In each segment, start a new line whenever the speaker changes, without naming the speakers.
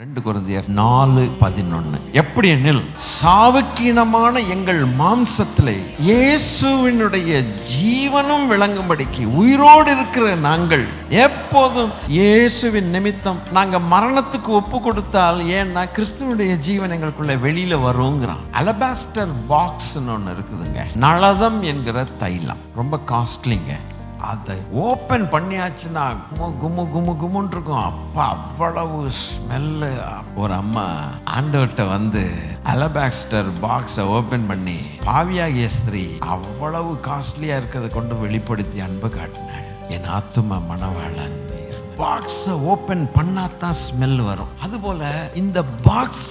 ரெண்டு குழந்தையர் நாலு பதினொன்று எப்படி எனில் சாவுக்கீனமான எங்கள் மாம்சத்தில் இயேசுவினுடைய ஜீவனும் விளங்கும்படிக்கு உயிரோடு இருக்கிற நாங்கள் எப்போதும் இயேசுவின் நிமித்தம் நாங்கள் மரணத்துக்கு ஒப்பு கொடுத்தால் ஏன்னா கிறிஸ்துவனுடைய ஜீவன் எங்களுக்குள்ள வெளியில வருங்கிறான். அலபாஸ்டர் பாக்ஸ்னு ஒன்று இருக்குதுங்க. நளதம் என்கிற தைலம். ரொம்ப காஸ்ட்லிங்க. அதை ஓப்பன் பண்ணியாச்சுன்னா குமு குமு குமு குமுன்னு இருக்கும். அப்பா அவ்வளவு ஸ்மெல்லு ஒரு அம்மா ஆண்டவர்கிட்ட வந்து அலபாக்ஸ்டர் பாக்ஸை ஓப்பன் பண்ணி பாவியாகிய ஸ்திரீ அவ்வளவு காஸ்ட்லியாக இருக்கிறத கொண்டு வெளிப்படுத்தி அன்பு காட்டினாள். என் ஆத்தும மனவாளன் பாக்ஸை ஓப்பன் பண்ணாதான் ஸ்மெல் வரும். அதுபோல இந்த பாக்ஸ்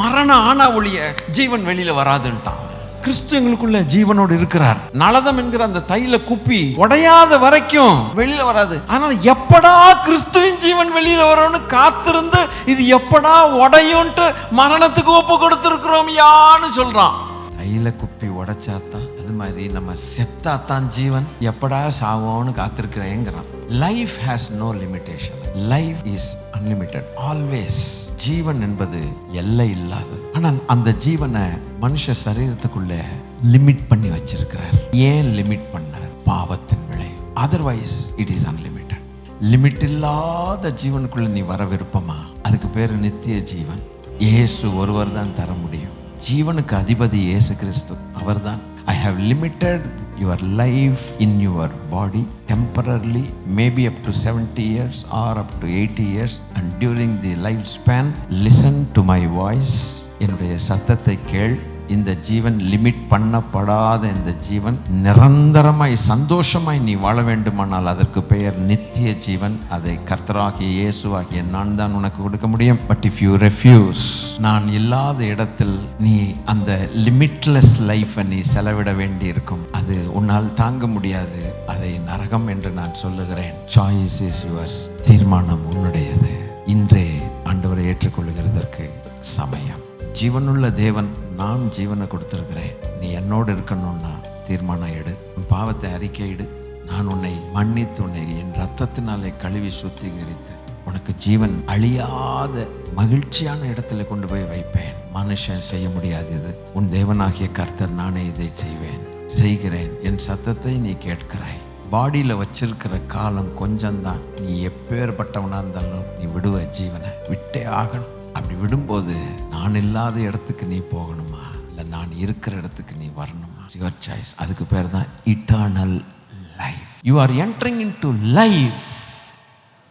மரணம் ஆனா ஒழிய ஜீவன் வெளியில வராதுன்ட்டான். கிறிஸ்து எங்களுக்குள்ள ஜீவனோடு இருக்கிறார். நலதம் என்கிற அந்த தைல குப்பி உடையாத வரைக்கும் வெளியில வராது. ஆனால் எப்படா கிறிஸ்துவின் ஜீவன் வெளியில வரும்னு காத்திருந்து இது எப்படா உடையும்ட்டு மரணத்துக்கு ஒப்பு கொடுத்திருக்கிறோம் யான்னு சொல்றான். தைல குப்பி உடைச்சாதான் அது மாதிரி நம்ம செத்தாத்தான் ஜீவன் எப்படா சாவோன்னு காத்திருக்கிறேங்கிறான். Life has no limitation life is unlimited always ஜீவன் என்பது எல்லை இல்லாதது. ஆனால் அந்த ஜீவனை மனுஷ சரீரத்துக்குள்ள லிமிட் பண்ணி வச்சிருக்கிறார். ஏன் லிமிட் பண்ணார்? பாவத்தின் விளை otherwise it is unlimited limit இல்லாத ஜீவனுக்குள்ள நீ வர விருப்பமா? அதுக்கு பேர் நித்திய ஜீவன். இயேசு ஒருவர் தான் தர முடியும். ஜீவனுக்கு அதிபதி இயேசு கிறிஸ்து. அவர்தான். I have limited your life in your body temporarily maybe up to seventy years or up to eighty years and during the life span listen to my voice என்னுடைய சத்தத்தை கேள் இந்த ஜீவன் லிமிட் பண்ணப்படாத இந்த ஜீவன் நிரந்தரமாய் சந்தோஷமாய் நீ வாழ வேண்டுமானால் அதற்கு பெயர் நித்திய ஜீவன். அதை கர்த்தராகிய இயேசுவாகிய நான் தான் உனக்கு கொடுக்க முடியும். பட் இஃப் யூ ரெஃப்யூஸ் நான் இல்லாத இடத்தில் நீ அந்த லிமிட்லெஸ் லைஃப்பை நீ செலவிட வேண்டி இருக்கும் அது உன்னால் தாங்க முடியாது. அதை நரகம் என்று நான் சொல்லுகிறேன். சாய்ஸ் இஸ் யுவர்ஸ் தீர்மானம் உன்னுடையது. இன்றே ஆண்டவரை ஏற்றுக்கொள்ளுகிறதற்கு சமயம். ஜீவனுள்ள தேவன் நான் ஜீவனை கொடுத்துருக்கிறேன். நீ என்னோடு இருக்கணும்னா தீர்மானம் எடு. உன் பாவத்தை அறிக்கையிடு நான் உன்னை மன்னித்து உன்னை என் ரத்தத்தினாலே கழுவி சுத்திகரித்து உனக்கு ஜீவன் அழியாத மகிழ்ச்சியான இடத்துல கொண்டு போய் வைப்பேன். மனுஷன் செய்ய முடியாது இது உன் தேவனாகிய கர்த்தர் நானே இதை செய்வேன். செய்கிறேன். என் சத்தத்தை நீ கேட்கிறாய். பாடியில் வச்சிருக்கிற காலம் கொஞ்சம்தான். நீ எப்பேற்பட்டவனாக இருந்தாலும் நீ விடுவ ஜீவனை. விட்டே ஆகணும். அப்படி விடும்போது நான் இல்லாத இடத்துக்கு நீ போகணுமா? இல்லை நான் இருக்கிற இடத்துக்கு நீ வரணுமா? யுவர் சாய்ஸ் அதுக்கு பேர் தான் eternal life you are entering into life